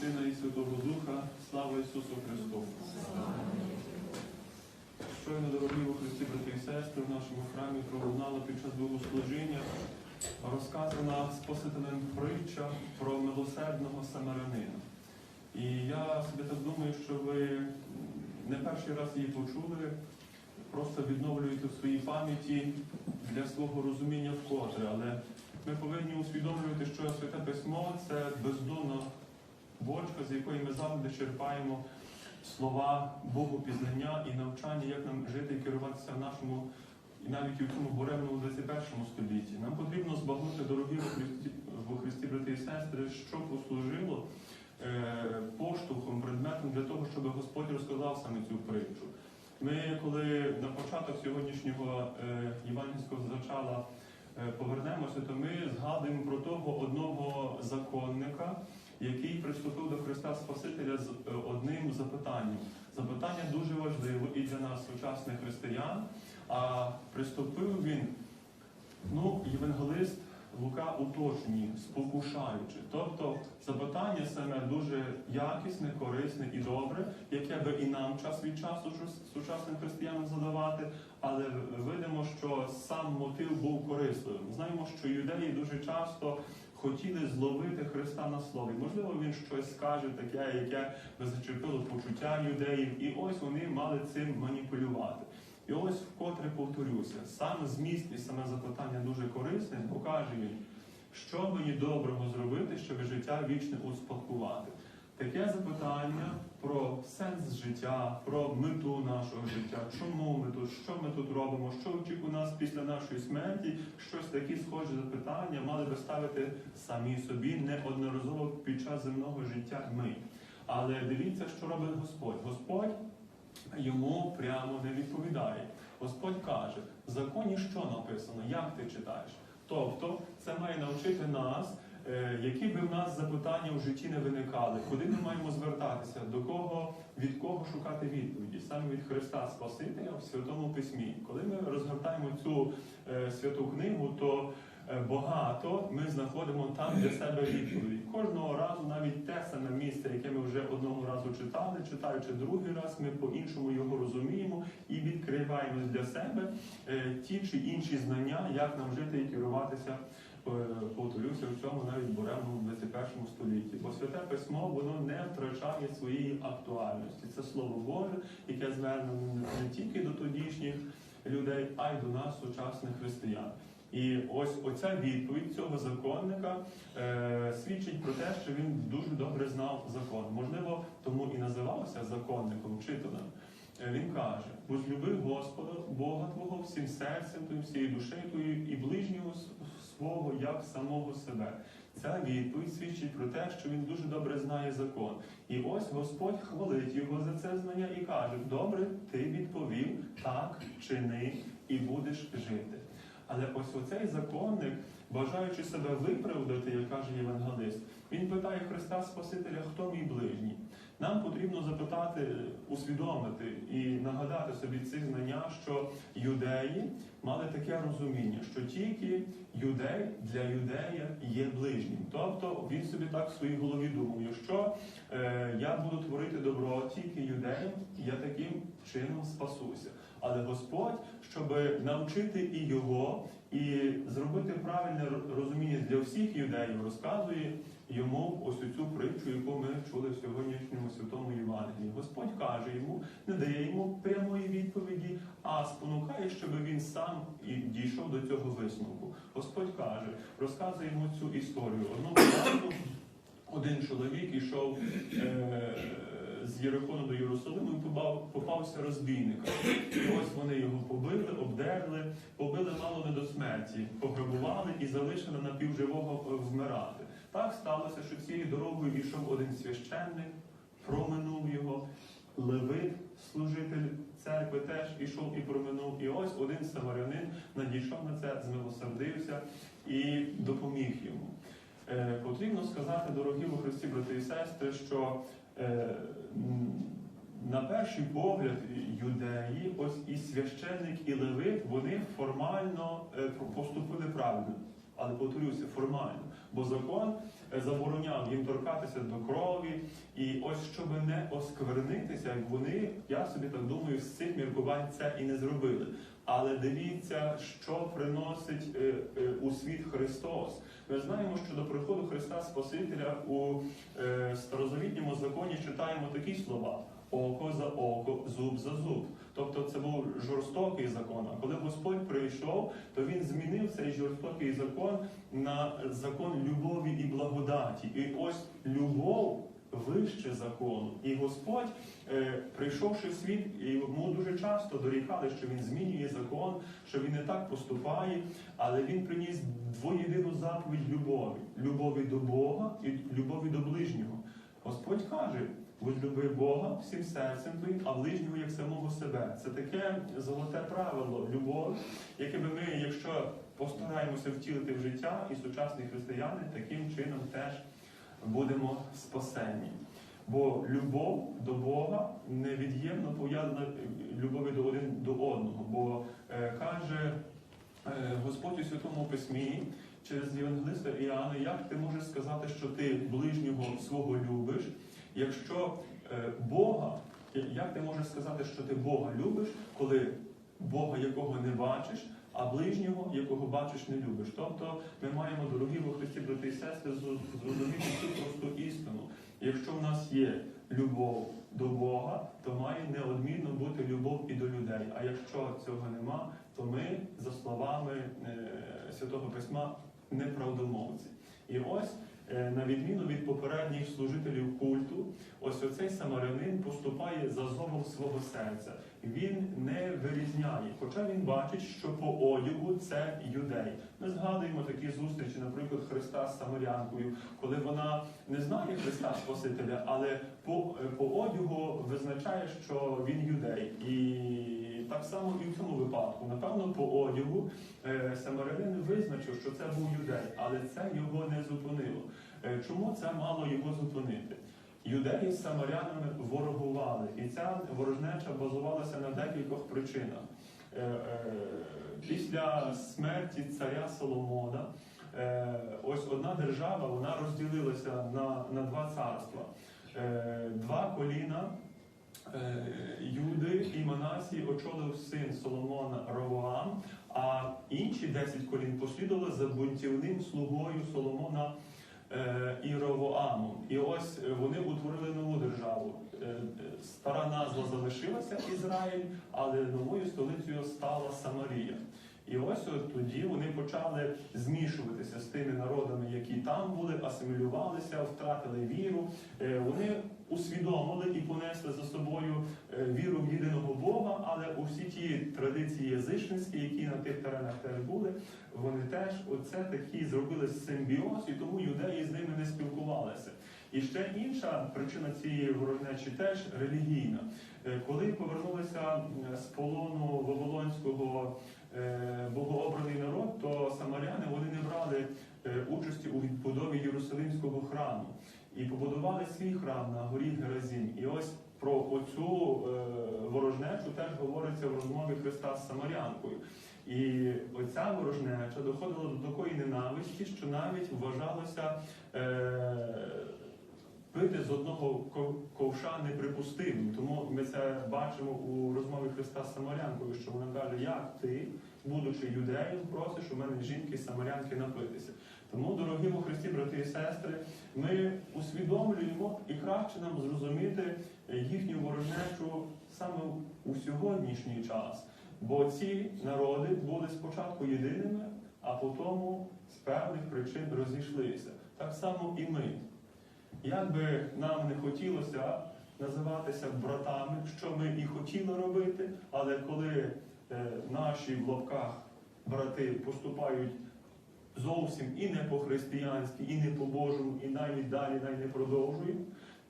Сина і Святого Духа, слава Ісусу Христу! Щойно, дорогі у Христі, брати і сестри, в нашому храмі пролунала під час богослужіння розказана Спасителем притча про милосердного самарянина. І я собі так думаю, що ви не перший раз її почули, просто відновлюєте в своїй пам'яті для свого розуміння вкотре. Але ми повинні усвідомлювати, що Святе Письмо це бездонна бочка, з якої ми завжди черпаємо слова Богопізнання і навчання, як нам жити і керуватися в нашому, і навіть в цьому буремному 21 столітті. Нам потрібно збагнути, дорогі во Христі, брати і сестри, що послужило е, поштовхом, предметом для того, щоб Господь розказав саме цю притчу. Ми, коли на початок сьогоднішнього е, євангельського зачала е, повернемося, то ми згадуємо про того одного законника, який приступив до Христа Спасителя з е, одним запитанням. Запитання дуже важливе і для нас, сучасних християн. А приступив він, ну, євангелист Лука уточнює, спокушаючи. Тобто запитання саме дуже якісне, корисне і добре, яке би і нам час від часу сучасним християнам задавати, але видимо, що сам мотив був корисливим. Знаємо, що юдеї дуже часто хотіли зловити Христа на слові. Можливо, він щось скаже таке, яке би зачепило почуття людей. і ось вони мали цим маніпулювати. І ось вкотре повторюся, саме зміст і саме запитання дуже корисне, бо каже він, що мені доброго зробити, щоб життя вічне успадкувати. Таке запитання про сенс життя, про мету нашого життя, чому ми тут, що ми тут робимо, що очікує нас після нашої смерті, щось такі схожі запитання мали би ставити самі собі неодноразово під час земного життя ми. Але дивіться, що робить Господь. Господь йому прямо не відповідає. Господь каже, в законі що написано, як ти читаєш? Тобто, це має навчити нас, які би в нас запитання в житті не виникали, куди ми маємо звертатися, до кого, від кого шукати відповіді, саме від Христа Спасителя в Святому Письмі. Коли ми розгортаємо цю е, святу книгу, то е, багато ми знаходимо там для себе відповіді. Кожного разу навіть те саме місце, яке ми вже одного разу читали, читаючи другий раз, ми по-іншому його розуміємо і відкриваємо для себе е, ті чи інші знання, як нам жити і керуватися. Е, Повторюся в цьому навіть буремному 21 столітті. Бо святе письмо воно не втрачає своєї актуальності. Це слово Боже, яке звернено не тільки до тодішніх людей, а й до нас, сучасних християн. І ось оця відповідь цього законника е, свідчить про те, що він дуже добре знав закон. Можливо, тому і називався законником, вчителем. Е, Він каже: возлюби Господа, Бога Твого всім серцем, твоїм, всією душею твоєю і ближнього свого як самого себе. Ця відповідь свідчить про те, що він дуже добре знає закон. І ось Господь хвалить його за це знання і каже: Добре, ти відповів, так, чини, і будеш жити. Але ось оцей законник, бажаючи себе виправдати, як каже євангелист, він питає Христа Спасителя, хто мій ближній. Нам потрібно запитати, усвідомити і нагадати собі ці знання, що юдеї мали таке розуміння, що тільки юдей для юдея є ближнім. Тобто він собі так в своїй голові думав, якщо е, я буду творити добро тільки юдеям, я таким чином спасуся. Але Господь, щоб навчити і його, і зробити правильне розуміння для всіх юдеїв, розказує йому ось цю притчу, яку ми чули в сьогоднішньому святому Євангелії. Господь каже йому, не дає йому прямої відповіді, а спонукає, щоб він сам і дійшов до цього висновку. Господь каже, розказує йому цю історію. Одного разу один чоловік ішов. Е- з Єрихону до Єрусалиму і попав, попався розбійникам. І ось вони його побили, обдерли, побили мало не до смерті, пограбували і залишили напівживого е, вмирати. Так сталося, що цією дорогою йшов один священник, проминув його, левит, служитель церкви, теж ішов і проминув. І ось один самарянин надійшов на це, змилосердився і допоміг йому. Е, потрібно сказати, дорогі у Христі, брати і сестри, що е, на перший погляд юдеї, ось і священник, і левит, вони формально е, поступили правильно. Але повторюся, формально. Бо закон е, забороняв їм торкатися до крові, і ось щоб не осквернитися, вони, я собі так думаю, з цих міркувань це і не зробили. Але дивіться, що приносить е, е, у світ Христос. Ми знаємо, що до приходу Христа Спасителя у старозавітньому законі читаємо такі слова: око за око, зуб за зуб. Тобто це був жорстокий закон. А коли Господь прийшов, то він змінив цей жорстокий закон на закон любові і благодаті. І ось любов вище закону. І Господь, е, прийшовши в світ, йому дуже часто дорікали, що він змінює закон, що він не так поступає, але він приніс двоєдину заповідь любові: любові до Бога і любові до ближнього. Господь каже. Возлюби Бога всім серцем твоїм, а ближнього як самого себе. Це таке золоте правило любов, яке би ми, якщо постараємося втілити в життя, і сучасні християни таким чином теж будемо спасені. Бо любов до Бога невід'ємно пов'язана любові до один до одного. Бо е, каже е, Господь у Святому Письмі через Євангелиста Іоанна, як ти можеш сказати, що ти ближнього свого любиш, якщо е, Бога, як ти можеш сказати, що ти Бога любиш, коли Бога, якого не бачиш, а ближнього, якого бачиш, не любиш. Тобто ми маємо, дорогі во Христі, брати і сестри, зрозуміти цю просту істину. Якщо в нас є любов до Бога, то має неодмінно бути любов і до людей. А якщо цього нема, то ми, за словами е, Святого Письма, неправдомовці. І ось, на відміну від попередніх служителів культу, ось оцей самарянин поступає за зовом свого серця. Він не вирізняє, хоча він бачить, що по одягу це юдей. Ми згадуємо такі зустрічі, наприклад, Христа з Самарянкою, коли вона не знає Христа Спасителя, але по, е, по одягу визначає, що він юдей. І так само і в цьому випадку. Напевно, по одягу е, самарянин визначив, що це був юдей, але це його не зупинило. Е, Чому це мало його зупинити? Юдеї з самарянами ворогували, і ця ворожнеча базувалася на декількох причинах. Е, Після смерті царя Соломона ось одна держава вона розділилася на, на два царства. Два коліна Юди і очолив син Соломона Ровоам, а інші десять колін послідували за бунтівним слугою Соломона е, і Ровоамом. І ось е, вони утворили нову державу. Е, Стара назва залишилася Ізраїль, але новою столицею стала Самарія. І ось от тоді вони почали змішуватися з тими народами, які там були, асимілювалися, втратили віру. Е, Вони усвідомили і понесли за собою е, віру в єдиного Бога, але усі ті традиції язичницькі, які на тих теренах теж були, вони теж оце такі зробили симбіоз, і тому юдеї з ними не спілкувалися. І ще інша причина цієї ворожнечі теж релігійна. Е, Коли повернулися з полону Вавилонського богообраний народ, то самаряни вони не брали е, участі у відбудові Єрусалимського храму і побудували свій храм на горі Геразім. І ось про оцю е, ворожнечу теж говориться в розмові Христа з Самарянкою. І оця ворожнеча доходила до такої ненависті, що навіть вважалося е, пити з одного ко- ковша неприпустимим. Тому ми це бачимо у розмові Христа з Самарянкою, що вона каже, як ти, будучи юдеєм, просиш у мене жінки самарянки напитися. Тому, дорогі во Христі, брати і сестри, ми усвідомлюємо і краще нам зрозуміти їхню ворожнечу саме у сьогоднішній час. Бо ці народи були спочатку єдиними, а потім з певних причин розійшлися. Так само і ми. Як би нам не хотілося називатися братами, що ми і хотіли робити, але коли е, наші в лапках брати поступають зовсім і не по-християнськи, і не по-божому, і навіть далі навіть не продовжують,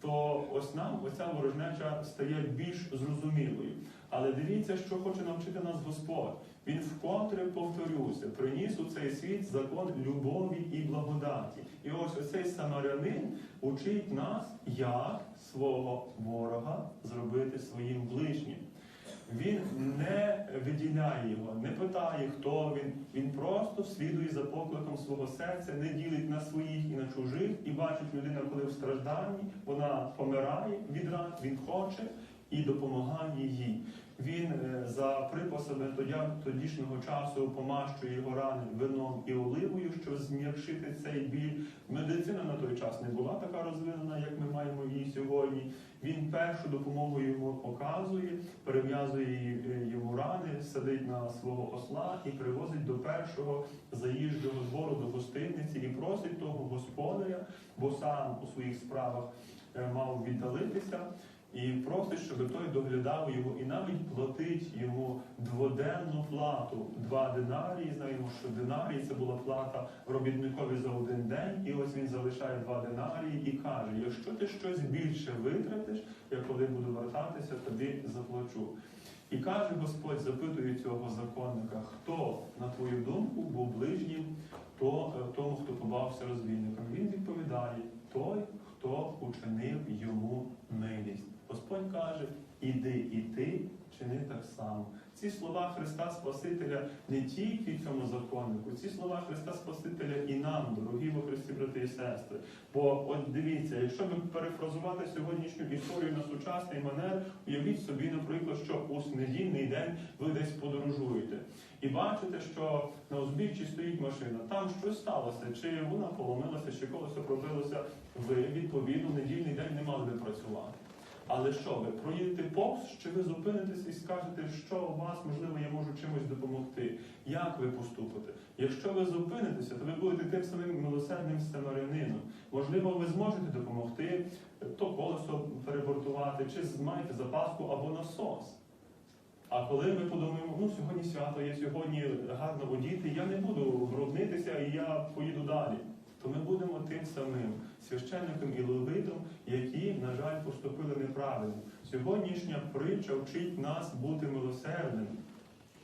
то ось нам оця ворожнеча стає більш зрозумілою. Але дивіться, що хоче навчити нас Господь. Він вкотре повторюся, приніс у цей світ закон любові і благодаті. І ось оцей самарянин учить нас, як свого ворога зробити своїм ближнім. Він не виділяє його, не питає, хто він. Він просто слідує за покликом свого серця, не ділить на своїх і на чужих, і бачить людина, коли в стражданні, вона помирає від ран, він хоче і допомагає їй. Він е, за припасами тодішнього часу помащує його рани вином і оливою, щоб зм'якшити цей біль. Медицина на той час не була така розвинена, як ми маємо її сьогодні. Він першу допомогу йому показує, перев'язує е, йому рани, садить на свого осла і привозить до першого заїжджого двору до гостиниці і просить того господаря, бо сам у своїх справах е, мав віддалитися. І просить, щоб той доглядав його і навіть платить йому дводенну плату, два динарії. Знаємо, що динарій це була плата робітникові за один день, і ось він залишає два динарії і каже: якщо ти щось більше витратиш, я коли буду вертатися, тобі заплачу. І каже Господь, запитує цього законника, хто, на твою думку, був ближнім то, е, тому, хто побався розбійником. Він відповідає: той, хто учинив йому милість. Господь каже: іди і ти чини так само. Ці слова Христа Спасителя не тільки цьому законнику, ці слова Христа Спасителя і нам, дорогі во Христі, брати і сестри. Бо от дивіться, якщо би перефразувати сьогоднішню історію на сучасний манер, уявіть собі, наприклад, що у недільний день ви десь подорожуєте. І бачите, що на узбіччі стоїть машина, там щось сталося, чи вона поломилася, чи колесо пробилося, ви відповідно недільний день не мали би працювати. Але що ви проїдете повз, чи ви зупинитесь і скажете, що у вас, можливо, я можу чимось допомогти? Як ви поступите? Якщо ви зупинитеся, то ви будете тим самим милосердним самарянином. Можливо, ви зможете допомогти то колесо перебортувати, чи маєте запаску або насос. А коли ми подумаємо, ну сьогодні свято, я сьогодні гарно одіти, я не буду бруднитися і я поїду далі, то ми будемо тим самим священником і левитом, які, на жаль, поступили неправильно. Сьогоднішня притча вчить нас бути милосердними.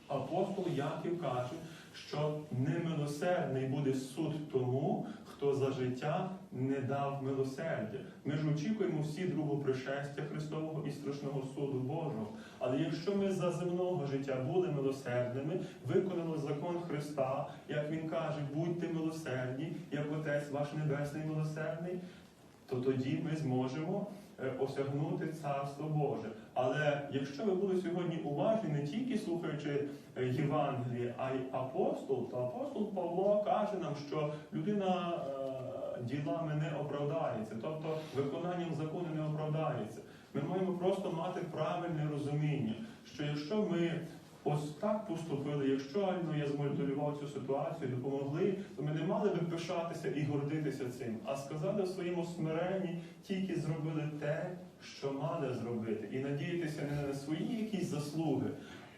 Апостол Яків каже, що немилосердний буде суд тому, хто за життя не дав милосердя. Ми ж очікуємо всі другого пришестя Христового і страшного суду Божого. Але якщо ми за земного життя були милосердними, виконали закон Христа, як Він каже, будьте милосердні, як Отець ваш Небесний милосердний, то тоді ми зможемо е, осягнути Царство Боже. Але якщо ви були сьогодні уважні, не тільки слухаючи е, Євангеліє, а й апостол, то апостол Павло каже нам, що людина е, ділами не оправдається, тобто виконанням закону не оправдається. Ми маємо просто мати правильне розуміння, що якщо ми ось так поступили, якщо ну, я змоделював цю ситуацію, допомогли, то ми не мали би пишатися і гордитися цим, а сказали в своєму смиренні, тільки зробили те, що мали зробити, і надіятися не на свої якісь заслуги,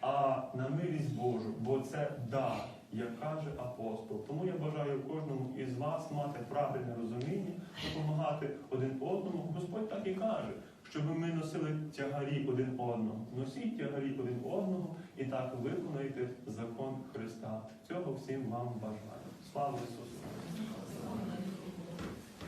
а на милість Божу, бо це дар, як каже апостол. Тому я бажаю кожному із вас мати правильне розуміння, допомагати один одному. Господь так і каже, щоб ми носили тягарі один одного. Носіть тягарі один одного і так виконайте закон Христа. Цього всім вам бажаю. Слава Ісусу!